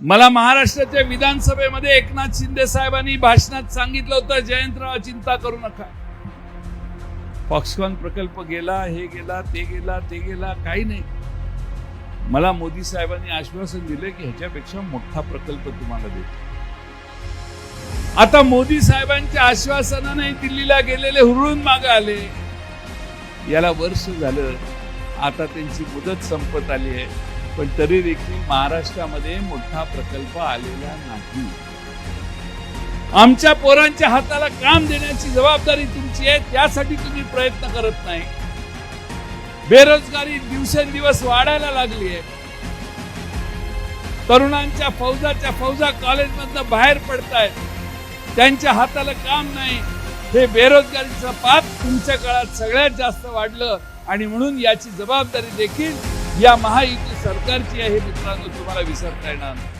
मला महाराष्ट्राच्या विधानसभेमध्ये एकनाथ शिंदे साहेबांनी भाषणात सांगितलं होतं जयंतराव चिंता करू नका. फॉक्सकॉन प्रकल्प गेला हे गेला ते गेला ते गेला काही नाही. मला मोदी साहेबांनी आश्वासन दिले की ह्याच्यापेक्षा मोठा प्रकल्प तुम्हाला देतो. आता मोदी साहेबांच्या आश्वासनाने दिल्लीला गेलेले हुरळून मागे आले. याला वर्ष झालं आता त्यांची मुदत संपत आली आहे. पण तरी देखील महाराष्ट्रामध्ये मोठा प्रकल्प आलेला नाही. आमच्या पोरांच्या हाताला काम देण्याची जबाबदारी तुमची आहे त्यासाठी तुम्ही प्रयत्न करत नाही. बेरोजगारी दिवसेंदिवस वाढायला लागली आहे. तरुणांच्या फौजाच्या फौजा कॉलेजमधनं बाहेर पडतायत. त्यांच्या हाताला काम नाही. हे बेरोजगारीचं पाप तुमच्या काळात सगळ्यात जास्त वाढलं आणि म्हणून याची जबाबदारी देखील या महायुती सरकारची आहे मित्रांनो तुम्हाला विसरता येणार नाही.